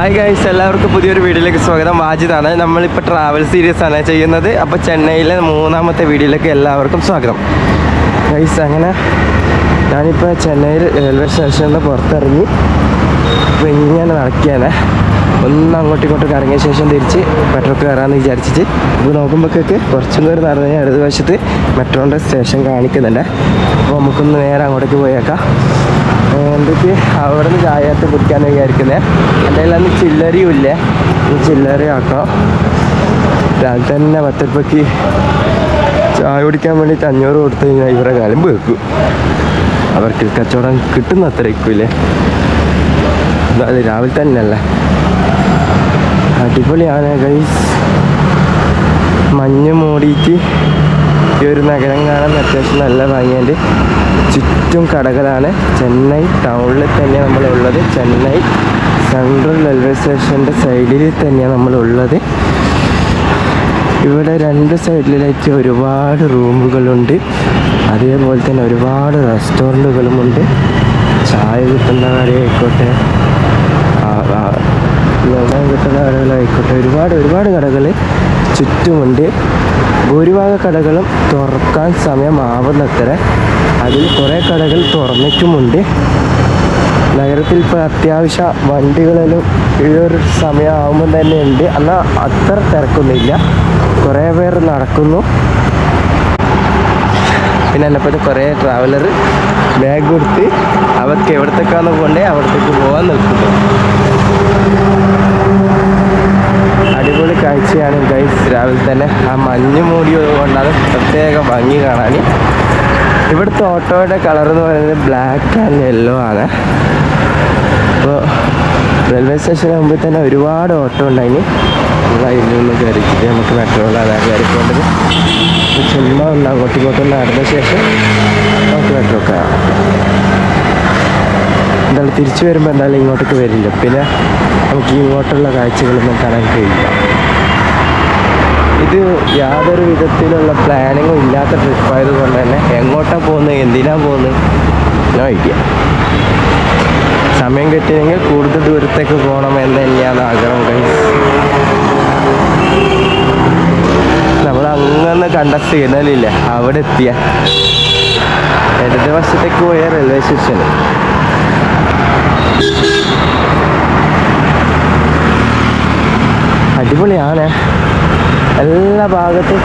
Hi guys എല്ലാവർക്കും പുതിയൊരു വീഡിയോയിലേക്ക് സ്വാഗതം. വാജിദാണ് നമ്മളിപ്പോൾ ട്രാവൽ സീരീസ് ആണ് ചെയ്യുന്നത്. അപ്പോൾ ചെന്നൈയിലെ മൂന്നാമത്തെ വീഡിയോയിലേക്ക് എല്ലാവർക്കും സ്വാഗതം. ഗൈസ് അങ്ങനെ ഞാനിപ്പോൾ ചെന്നൈയിൽ റെയിൽവേ സ്റ്റേഷനിൽ നിന്ന് പുറത്തിറങ്ങി അപ്പോൾ ഇങ്ങനെ നടക്കുകയാണ് ഒന്ന് അങ്ങോട്ടും ഇങ്ങോട്ടും കറങ്ങിയ ശേഷം തിരിച്ച് മെട്രോക്ക് കയറാമെന്ന് വിചാരിച്ചിട്ട് ഇപ്പോൾ നോക്കുമ്പോഴേക്ക് കുറച്ചും കൂടി നടന്നു കഴിഞ്ഞാൽ ഇടതുവശത്ത് മെട്രോന്റെ സ്റ്റേഷൻ കാണിക്കുന്നുണ്ട്. അപ്പോൾ നമുക്കൊന്ന് നേരെ അങ്ങോട്ടേക്ക് പോയേക്കാം. എന്നിട്ട് അവിടെ നിന്ന് ചായത്ത് കുടിക്കാൻ വിചാരിക്കുന്നത് എന്റെ അന്ന് ചില്ലറിയും ഇല്ലേ ഈ ചില്ലറി ആക്കാം. രാവിലെ തന്നെ പത്ത് രൂപയ്ക്ക് ചായ കുടിക്കാൻ വേണ്ടിയിട്ട് അഞ്ഞൂറ് കൊടുത്തു കഴിഞ്ഞാൽ ഇവരെ കാലം വെക്കും അവർക്ക് കച്ചവടം കിട്ടുന്ന അത്ര ഇക്കൂലേ രാവിലെ രാവിലെ തന്നെയല്ലേ? അടിപൊളിയാണ് ഗൈസ് മഞ്ഞ് മൂടിയിട്ട് ഈ ഒരു നഗരം കാണാൻ അത്യാവശ്യം നല്ല ഭംഗിയുണ്ട്. ചുറ്റും കടകളാണ്. ചെന്നൈ ടൗണിൽ തന്നെയാണ് നമ്മളുള്ളത്. ചെന്നൈ സെൻട്രൽ റെയിൽവേ സ്റ്റേഷന്റെ സൈഡിൽ തന്നെയാണ് നമ്മളുള്ളത്. ഇവിടെ രണ്ട് സൈഡിലായിട്ട് ഒരുപാട് റൂമുകളുണ്ട്. അതേപോലെ തന്നെ ഒരുപാട് റെസ്റ്റോറന്റുകളുമുണ്ട് ചായ കിട്ടുന്ന കടയായിക്കോട്ടെ വെള്ളം കിട്ടുന്ന കടകളായിക്കോട്ടെ ഒരുപാട് ഒരുപാട് കടകൾ ചുറ്റുമുണ്ട്. ഭൂരിഭാഗ കടകളും തുറക്കാൻ സമയമാവുന്നത്ര അതിൽ കുറേ കടകൾ തുറന്നിട്ടുമുണ്ട്. നഗരത്തിൽ ഇപ്പോൾ അത്യാവശ്യ വണ്ടികളിലും ഈ ഒരു സമയമാകുമ്പോൾ തന്നെ ഉണ്ട് എന്നാൽ അത്ര തിരക്കൊന്നുമില്ല. കുറേ പേർ നടക്കുന്നു. പിന്നെ എന്നെപ്പറ്റി കുറേ ട്രാവലർ ബാഗ് കൊടുത്ത് അവർക്ക് എവിടത്തേക്കാണെന്ന് പോകണ്ടേ അവിടത്തേക്ക് പോകാൻ നിൽക്കുന്നു. അടിപൊളി കാഴ്ചയാണ് ഗൈസ് രാവിലെ തന്നെ ആ മഞ്ഞ് മൂടിയത് കൊണ്ടാണ് പ്രത്യേക ഭംഗി കാണാൻ. ഇവിടുത്തെ ഓട്ടോയുടെ കളർ എന്ന് പറയുന്നത് ബ്ലാക്ക് ആൻഡ് യെല്ലോ ആണ്. അപ്പോൾ റെയിൽവേ സ്റ്റേഷന് മുമ്പിൽ തന്നെ ഒരുപാട് ഓട്ടോ ഉണ്ടായിന്. നമ്മൾ അതിൽ നിന്ന് കയറിച്ചിട്ട് നമുക്ക് മെട്രോളാണ് കയറി പോകേണ്ടത് അപ്പോൾ ചുമ്മാ ഒന്ന് അങ്ങോട്ടും ഇങ്ങോട്ടും നടന്ന ശേഷം നമുക്ക് മെട്രോ കയറാം എന്തായാലും തിരിച്ചു വരുമ്പോൾ എന്തായാലും ഇങ്ങോട്ടേക്ക് വരില്ല. പിന്നെ ഇങ്ങോട്ടുള്ള കാഴ്ചകളൊന്നും കാണാൻ കഴിയില്ല ഇത് യാതൊരു വിധത്തിലുള്ള പ്ലാനിങ്ങും ഇല്ലാത്ത ട്രിപ്പായത് കൊണ്ട് തന്നെ എങ്ങോട്ടാണ് പോകുന്നത് എന്തിനാണ് പോകുന്നത് നോ ഐഡിയ സമയം കിട്ടിയെങ്കിൽ കൂടുതൽ ദൂരത്തേക്ക് പോകണം എന്ന് തന്നെയാണ് ആഗ്രഹം നമ്മൾ അങ്ങനെ കണ്ട സിഗ്നലില്ലേ. അവിടെ എത്തിയ. ഇടതുവശത്തേക്ക് പോയ റെയിൽവേ സ്റ്റേഷൻ അടിപൊളിയാണ്. എല്ലാ ഭാഗത്തും